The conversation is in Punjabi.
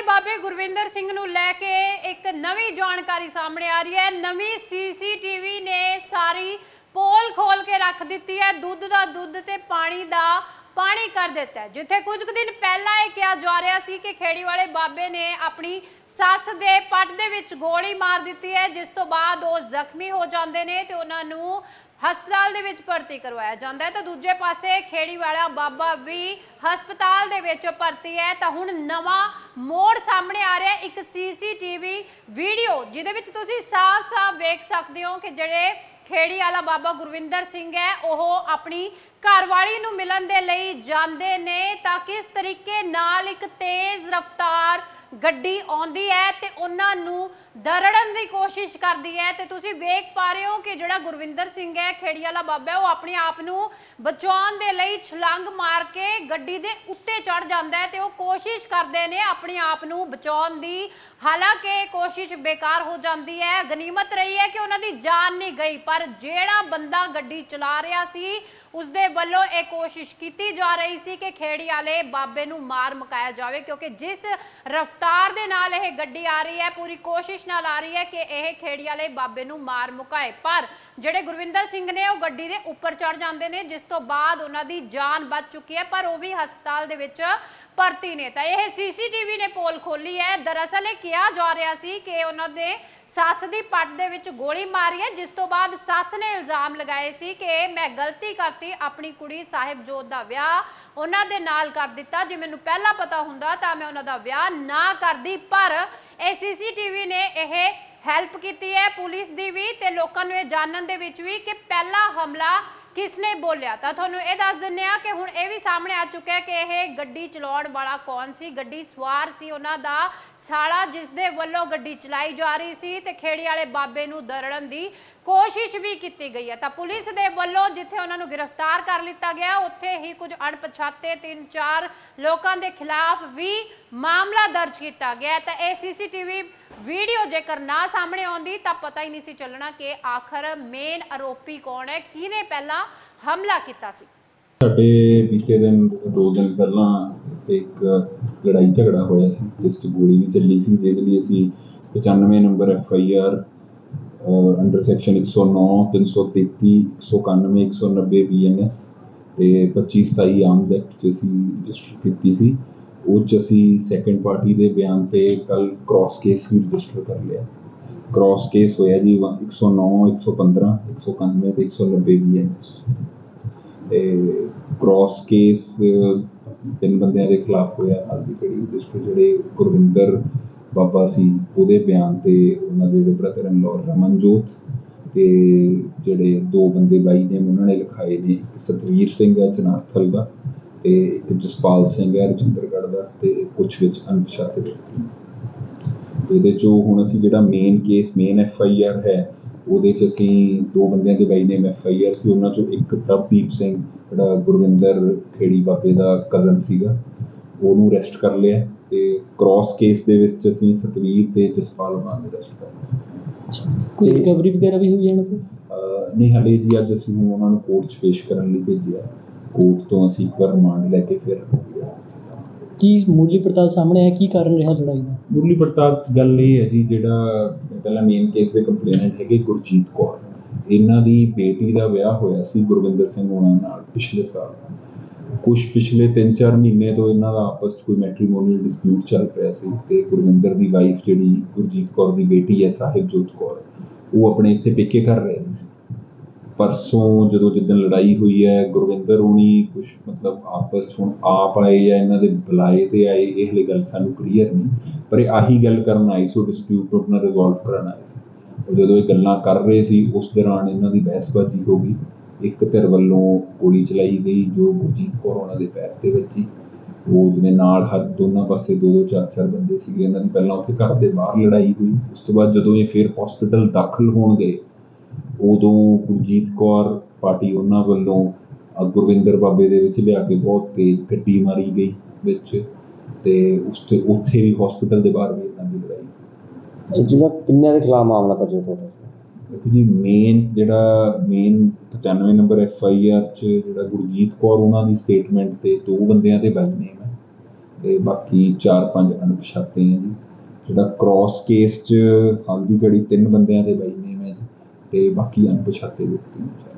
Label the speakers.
Speaker 1: ਵਾਲੇ ਬਾਬੇ ਗੁਰਵਿੰਦਰ ਸਿੰਘ ਨੂੰ ਲੈ ਕੇ ਇੱਕ ਨਵੀਂ ਜਾਣਕਾਰੀ ਸਾਹਮਣੇ ਆ ਰਹੀ ਹੈ। ਨਵੀਂ ਸੀਸੀਟੀਵੀ ਨੇ ਸਾਰੀ ਪੋਲ ਖੋਲ ਕੇ ਰੱਖ ਦਿੱਤੀ ਹੈ। ਦੁੱਧ ਦਾ ਦੁੱਧ ਤੇ ਪਾਣੀ ਦਾ ਪਾਣੀ ਕਰ ਦਿੱਤਾ ਹੈ। ਜਿੱਥੇ ਕੁਝ ਕੁ ਦਿਨ ਪਹਿਲਾਂ ਇਹ ਕਿਹਾ ਜਾ ਰਿਹਾ ਸੀ ਕਿ ਖੇੜੀ ਵਾਲੇ ਬਾਬੇ ਨੇ ਆਪਣੀ ਸੱਸ ਦੇ ਪੱਟ ਦੇ ਵਿੱਚ ਗੋਲੀ ਮਾਰ ਦਿੱਤੀ ਹੈ, ਜਿਸ ਤੋਂ ਬਾਅਦ ਉਹ ਜ਼ਖਮੀ ਹੋ ਜਾਂਦੇ ਨੇ ਤੇ ਉਹਨਾਂ ਨੂੰ ਹਸਪਤਾਲ ਦੇ ਵਿੱਚ ਭਰਤੀ ਕਰਵਾਇਆ ਜਾਂਦਾ ਹੈ। ਤਾਂ ਦੂਜੇ ਪਾਸੇ ਖੇੜੀ ਵਾਲਾ ਬਾਬਾ ਵੀ ਹਸਪਤਾਲ ਦੇ ਵਿੱਚ ਭਰਤੀ ਹੈ। ਤਾਂ ਹੁਣ ਨਵਾਂ ਮੋੜ ਸਾਹਮਣੇ ਆ ਰਿਹਾ ਹੈ, ਇੱਕ ਸੀਸੀਟੀਵੀ ਵੀਡੀਓ ਜਿਹਦੇ ਵਿੱਚ ਤੁਸੀਂ ਸਾਫ਼-ਸਾਫ਼ ਵੇਖ ਸਕਦੇ ਹੋ ਕਿ ਜਿਹੜੇ ਖੇੜੀ ਵਾਲਾ ਬਾਬਾ ਗੁਰਵਿੰਦਰ ਸਿੰਘ ਹੈ ਉਹ ਆਪਣੀ ਘਰਵਾਲੀ ਨੂੰ ਮਿਲਣ ਦੇ ਲਈ ਜਾਂਦੇ ਨੇ। ਤਾਂ ਕਿਸ ਤਰੀਕੇ ਨਾਲ ਇੱਕ ਤੇਜ਼ ਰਫ਼ਤਾਰ ਗੱਡੀ ਆਉਂਦੀ ਹੈ ਤੇ ਉਹਨਾਂ ਨੂੰ ਦਰੜਨ ਦੀ ਕੋਸ਼ਿਸ਼ ਕਰਦੀ ਹੈ ਤੇ ਤੁਸੀਂ ਵੇਖ ਪਾ ਰਹੇ ਹੋ ਕਿ ਜਿਹੜਾ ਗੁਰਵਿੰਦਰ ਸਿੰਘ ਹੈ ਖੇੜੀ ਵਾਲਾ ਬਾਬਾ ਉਹ ਆਪਣੇ ਆਪ ਨੂੰ ਬਚਾਉਣ ਦੇ ਲਈ ਛਲੰਗ ਮਾਰ ਕੇ ਗੱਡੀ ਦੇ ਉੱਤੇ ਚੜ ਜਾਂਦਾ ਹੈ ਤੇ ਉਹ ਕੋਸ਼ਿਸ਼ ਕਰਦੇ ਨੇ ਆਪਣੇ ਆਪ ਨੂੰ ਬਚਾਉਣ ਦੀ। ਹਾਲਾਂਕਿ ਕੋਸ਼ਿਸ਼ ਬੇਕਾਰ ਹੋ ਜਾਂਦੀ ਹੈ, ਗਨੀਮਤ ਰਹੀ ਹੈ ਕਿ ਉਹਨਾਂ ਦੀ ਜਾਨ ਨਹੀਂ ਗਈ, ਪਰ ਜਿਹੜਾ ਬੰਦਾ ਗੱਡੀ ਚਲਾ ਰਿਹਾ ਸੀ, ਉਸਦੇ ਵੱਲੋਂ ਇਹ ਕੋਸ਼ਿਸ਼ ਕੀਤੀ ਜਾ ਰਹੀ ਸੀ ਕਿ ਖੇੜੀ ਵਾਲੇ ਬਾਬੇ ਨੂੰ ਮਾਰ ਮੁਕਾਇਆ ਜਾਵੇ, ਕਿਉਂਕਿ ਜਿਸ ਰਫ਼ਤਾਰ ਦੇ ਨਾਲ ਇਹ ਗੱਡੀ ਆ ਰਹੀ ਹੈ, ਪੂਰੀ ਕੋਸ਼ਿਸ਼ ਨਾਲ ਆ ਰਹੀ ਹੈ ਕਿ ਇਹ ਖੇੜੀ ਵਾਲੇ ਬਾਬੇ ਨੂੰ ਮਾਰ ਮੁਕਾਏ। ਪਰ ਜਿਹੜੇ ਗੁਰਵਿੰਦਰ ਸਿੰਘ ਨੇ ਉਹ ਗੱਡੀ ਦੇ ਉੱਪਰ ਚੜ ਜਾਂਦੇ ਨੇ, ਜਿਸ ਤੋਂ ਬਾਅਦ ਉਹਨਾਂ ਦੀ ਜਾਨ ਬਚ ਚੁੱਕੀ ਹੈ, ਪਰ ਉਹ ਵੀ ਹਸਪਤਾਲ ਦੇ ਵਿੱਚ ਭਰਤੀ ਨੇ। ਤਾਂ ਇਹ ਸੀਸੀਟੀਵੀ ਨੇ ਪੋਲ ਖੋਲੀ ਹੈ। ਦਰਅਸਲ ਇਹ ਕਿਹਾ ਜਾ ਰਿਹਾ ਸੀ ਕਿ ਉਹਨਾਂ ਦੇ ਸੱਸ ਦੀ ਪੱਟ ਦੇ ਵਿੱਚ ਗੋਲੀ ਮਾਰੀ ਹੈ, ਜਿਸ ਤੋਂ ਬਾਅਦ ਸੱਸ ਨੇ ਇਲਜ਼ਾਮ ਲਗਾਏ ਸੀ ਕਿ ਮੈਂ ਗਲਤੀ ਕਰਤੀ, ਆਪਣੀ ਕੁੜੀ ਸਾਹਿਬ ਦਾ ਵਿਆਹ ਉਹਨਾਂ ਦੇ ਨਾਲ ਕਰ ਦਿੱਤਾ। ਜੇ ਮੈਨੂੰ ਪਹਿਲਾਂ ਪਤਾ ਹੁੰਦਾ ਤਾਂ ਮੈਂ ਉਹਨਾਂ ਦਾ ਵਿਆਹ ਨਾ ਕਰਦੀ, ਪਰ ਇਹ ਸੀਸੀਟੀਵੀ ਨੇ ਇਹ ਹੈਲਪ ਕੀਤੀ ਹੈ, ਪੁਲਿਸ ਦੀ ਵੀ ਤੇ ਲੋਕਾਂ ਨੂੰ ਇਹ ਜਾਣਨ ਦੇ ਵਿੱਚ ਵੀ ਕਿ ਪਹਿਲਾ ਹਮਲਾ ਕਿਸਨੇ ਬੋਲਿਆ। ਤਾਂ ਤੁਹਾਨੂੰ ਇਹ ਦੱਸ ਦਿੰਨੇ ਆ ਕਿ ਹੁਣ ਇਹ ਵੀ ਸਾਹਮਣੇ ਆ ਚੁੱਕਿਆ ਕਿ ਇਹ ਗੱਡੀ ਚਲਾਉਣ ਵਾਲਾ ਕੌਣ ਸੀ, ਗੱਡੀ ਸਵਾਰ ਸੀ, ਉਹਨਾਂ ਦਾ ਸਾਲਾ ਜਿਸ ਦੇ ਵੱਲੋਂ ਗੱਡੀ ਚਲਾਈ ਜਾ ਰਹੀ ਸੀ ਤੇ ਖੇੜੀ ਵਾਲੇ ਬਾਬੇ ਨੂੰ ਦਰੜਨ ਦੀ ਕੋਸ਼ਿਸ਼ ਵੀ ਕੀਤੀ ਗਈ ਹੈ। ਤਾਂ ਪੁਲਿਸ ਦੇ ਵੱਲੋਂ ਜਿੱਥੇ ਉਹਨਾਂ ਨੂੰ ਗ੍ਰਿਫਤਾਰ ਕਰ ਲਿੱਤਾ ਗਿਆ, ਉੱਥੇ ਹੀ ਕੁਝ ਅਣਪਛਾਤੇ ਤਿੰਨ ਚਾਰ ਲੋਕਾਂ ਦੇ ਖਿਲਾਫ ਵੀ ਮਾਮਲਾ ਦਰਜ ਕੀਤਾ ਗਿਆ ਤਾਂ ਇਹ ਸੀਸੀਟੀਵੀ ਵੀਡੀਓ ਜੇਕਰ ਨਾ ਸਾਹਮਣੇ ਆਉਂਦੀ ਤਾਂ ਪਤਾ ਹੀ ਨਹੀਂ ਸੀ ਚੱਲਣਾ ਕਿ ਆਖਰ ਮੇਨ ਆਰੋਪੀ ਕੌਣ ਹੈ, ਕਿਹਨੇ ਪਹਿਲਾਂ ਹਮਲਾ ਕੀਤਾ ਸੀ।
Speaker 2: ਸਾਡੇ ਬੀਤੇ ਦਿਨ ਦੋ ਦਿਨ ਪਹਿਲਾਂ ਇੱਕ ਲੜਾਈ ਝਗੜਾ ਹੋਇਆ ਸੀ ਜਿਸ 'ਚ ਗੋਲੀ ਵੀ ਚੱਲੀ ਸੀ ਜਿਹਦੇ ਲਈ ਅਸੀਂ 95 number F I R under section 109 333 191 190 BNS ਤੇ 25 27 ਆਰਮਸ ਐਕਟ 'ਚ ਅਸੀਂ ਰਜਿਸਟਰ ਕੀਤੀ ਸੀ, ਉਹ 'ਚ ਅਸੀਂ ਸੈਕੰਡ ਪਾਰਟੀ ਦੇ ਬਿਆਨ ਤੇ ਕੱਲ ਕ੍ਰਾਸ ਕੇਸ ਵੀ ਰਜਿਸਟਰ ਕਰ ਲਿਆ। ਕ੍ਰਾਸ ਕੇਸ ਹੋਇਆ ਜੀ 109 115 191 ਤੇ 190 ਐਸ ਤੇ ਕ੍ਰਾਸ ਕੇਸ ਤਿੰਨ ਬੰਦਿਆਂ ਦੇ ਖਿਲਾਫ ਹੋਇਆ। ਹਾਲ ਦੀ ਘੜੀ ਜਿਸ ਤੋਂ ਜਿਹੜੇ ਗੁਰਵਿੰਦਰ ਬਾਬਾ ਸੀ, ਉਹਦੇ ਬਿਆਨ ਤੇ ਉਹਨਾਂ ਦੇ ਜਿਹੜੇ ਬ੍ਰਦਰ ਇਨ ਲਾਅ ਰਮਨਜੋਤ ਤੇ ਜਿਹੜੇ ਦੋ ਬੰਦੇ ਬਾਈ ਨੇ, ਉਹਨਾਂ ਨੇ ਲਿਖਾਏ ਨੇ ਸਤਵੀਰ ਸਿੰਘ ਹੈ ਚਨਾਰਥਲ ਦਾ ਤੇ ਇੱਕ ਜਸਪਾਲ ਸਿੰਘ ਹੈ ਰਜਿੰਦਰਗੜ੍ਹ ਦਾ ਤੇ ਕੁਝ ਵਿੱਚ ਅਣਪਛਾਤੇ ਵਿਅਕਤੀ ਇਹਦੇ ਚੋਂ ਹੁਣ ਅਸੀਂ ਜਿਹੜਾ main case main F I R ਹੈ ਉਹਦੇ ਚ ਅਸੀਂ ਦੋ ਬੰਦਿਆਂ ਦੇ ਬਾਈ name F I R C ਉਹਨਾਂ ਚੋਂ ਇੱਕ ਪ੍ਰਭਦੀਪ ਸਿੰਘ ਜਿਹੜਾ ਗੁਰਵਿੰਦਰ ਖੇੜੀ ਬਾਬੇ ਦਾ ਕਜ਼ਨ ਸੀਗਾ ਉਹਨੂੰ ਅਰੈਸਟ ਕਰ ਲਿਆ ਤੇ ਕ੍ਰਾਸ ਕੇਸ ਦੇ ਵਿੱਚ ਅਸੀਂ ਸਤਵੀਰ ਤੇ ਜਸਪਾਲ ਮਾਨ ਨੂੰ ਅਰੈਸਟ ਕਰ ਲਿਆ।
Speaker 3: ਕੋਈ ਰਿਕਵਰੀ ਵਗੈਰਾ ਵੀ ਹੋਈ ਤੋਂ?
Speaker 2: ਅਹ ਨਹੀਂ ਹਾਲੇ ਜੀ ਅੱਜ ਅਸੀਂ ਉਹਨਾਂ ਨੂੰ ਕੋਰਟ 'ਚ ਪੇਸ਼ ਕਰਨ ਲਈ ਭੇਜਿਆ। ਕੋਰਟ ਤੋਂ ਅਸੀਂ ਇੱਕ ਵਾਰ ਰਿਮਾਂਡ ਲੈ ਕੇ ਫਿਰ
Speaker 3: ਕੀ ਮੁੱਢਲੀ ਪੜਤਾਲ ਸਾਹਮਣੇ ਆਇਆ, ਕੀ ਕਾਰਨ ਰਿਹਾ ਲੜਾਈ ਦਾ?
Speaker 2: ਮੁਰਲੀ ਪੜਤਾਲ ਗੱਲ ਇਹ ਹੈ ਜੀ, ਜਿਹੜਾ ਪਹਿਲਾਂ ਮੇਨ ਕੇਸ ਦੇ ਕੰਪਲੇਨੈਂਟ ਹੈਗੇ ਗੁਰਜੀਤ ਕੌਰ। ਇਹਨਾਂ ਦੀ ਬੇਟੀ ਦਾ ਵਿਆਹ ਹੋਇਆ ਸੀ ਗੁਰਵਿੰਦਰ ਸਿੰਘ ਹੋਣਾ ਨਾਲ ਪਿਛਲੇ ਸਾਲ। ਕੁਝ ਪਿਛਲੇ 3-4 ਮਹੀਨੇ ਤੋਂ ਇਹਨਾਂ ਦਾ ਆਪਸ 'ਚ ਕੋਈ ਮੈਟ੍ਰੀਮੋਨੀਅਲ ਡਿਸਪਿਊਟ ਚੱਲ ਰਿਹਾ ਸੀ ਤੇ ਗੁਰਵਿੰਦਰ ਦੀ ਵਾਈਫ ਜਿਹੜੀ ਗੁਰਜੀਤ ਕੌਰ ਦੀ ਬੇਟੀ ਹੈ, ਸਾਹਿਬਜੋਤ ਕੌਰ, ਉਹ ਆਪਣੇ ਇੱਥੇ ਪੇਕੇ ਕਰ ਰਹੇ ਸੀ। ਪਰਸੋਂ ਜਦੋਂ ਜਿੱਦਣ ਲੜਾਈ ਹੋਈ ਹੈ, ਗੁਰਵਿੰਦਰ ਹੋਣੀ ਕੁਝ ਮਤਲਬ ਆਪਸ 'ਚ ਹੁਣ ਆਪ ਆਏ ਜਾਂ ਇਹਨਾਂ ਦੇ ਬੁਲਾਏ ਤੇ ਆਏ, ਇਹ ਹਲੇ ਗੱਲ ਸਾਨੂੰ ਕਲੀਅਰ ਨਹੀਂ। ਪਰ ਇਹ ਆਹੀ ਗੱਲ ਕਰਨ ਆਈ ਸੀ, ਉਹ ਡਿਸਪਿਊਟ ਆਪਣਾ ਰਿਜ਼ੋਲਵ ਕਰਨ ਆਏ ਸੀ। ਉਹ ਜਦੋਂ ਇਹ ਗੱਲਾਂ ਕਰ ਰਹੇ ਸੀ, ਉਸ ਦੌਰਾਨ ਇਹਨਾਂ ਦੀ ਬਹਿਸਬਾਜ਼ੀ ਹੋ ਗਈ। ਇੱਕ ਧਿਰ ਵੱਲੋਂ ਗੋਲੀ ਚਲਾਈ ਗਈ, ਜੋ ਗੁਰਜੀਤ ਕੌਰ ਉਹਨਾਂ ਦੇ ਪੈਰ ਤੇ ਵੱਜੀ। ਉਹ ਜਿਵੇਂ ਨਾਲ ਹੱਥ ਦੋਨਾਂ ਪਾਸੇ ਦੋ ਦੋ ਚਾਰ ਚਾਰ ਬੰਦੇ ਸੀਗੇ, ਇਹਨਾਂ ਦੀ ਪਹਿਲਾਂ ਉੱਥੇ ਘਰ ਦੇ ਬਾਹਰ ਲੜਾਈ ਹੋਈ। ਉਸ ਤੋਂ ਬਾਅਦ ਜਦੋਂ ਇਹ ਫਿਰ ਹਸਪੀਟਲ ਦਾਖਲ ਹੋਣ ਗਏ ਉਦੋਂ ਗੁਰਜੀਤ ਕੌਰ ਪਾਰਟੀ ਉਹਨਾਂ ਵੱਲੋਂ ਗੁਰਵਿੰਦਰ ਬਾਬੇ ਦੇ ਵਿੱਚ ਲਿਆ ਕੇ ਬਹੁਤ ਤੇਜ਼ ਗੱਡੀ ਮਾਰੀ ਗਈ ਵਿੱਚ ਤੇ ਉਸ ਤੇ ਉੱਥੇ ਵੀ ਹਸਪੀਟਲ ਦੇ ਬਾਹਰ ਵੀ ਇਹਨਾਂ ਦੀ ਲੜਾਈ
Speaker 4: ਜਿਹੜਾ ਕਿੰਨਿਆਂ ਦੇ ਖਿਲਾਫ ਮਾਮਲਾ ਦਰਜ ਹੋਇਆ
Speaker 2: ਦੇਖੋ ਜੀ ਮੇਨ ਜਿਹੜਾ main 95 number F I R ਚ ਜਿਹੜਾ ਗੁਰਜੀਤ ਕੌਰ ਉਹਨਾਂ ਦੀ ਸਟੇਟਮੈਂਟ ਤੇ ਦੋ ਬੰਦਿਆਂ ਦੇ ਬਾਈ ਨੇਮ ਹੈ ਤੇ ਬਾਕੀ 4-5 ਅਣਪਛਾਤੇ ਹੈ ਜੀ। ਜਿਹੜਾ ਕ੍ਰਾਸ ਕੇਸ 'ਚ ਹਲਦੀ ਘੜੀ ਤਿੰਨ ਬੰਦਿਆਂ ਦੇ ਬਾਈ ਨੇਮ ਹੈ ਜੀ। ਤੇ ਬਾਕੀ ਅਣਪਛਾਤੇ ਵਿਅਕਤੀਆਂ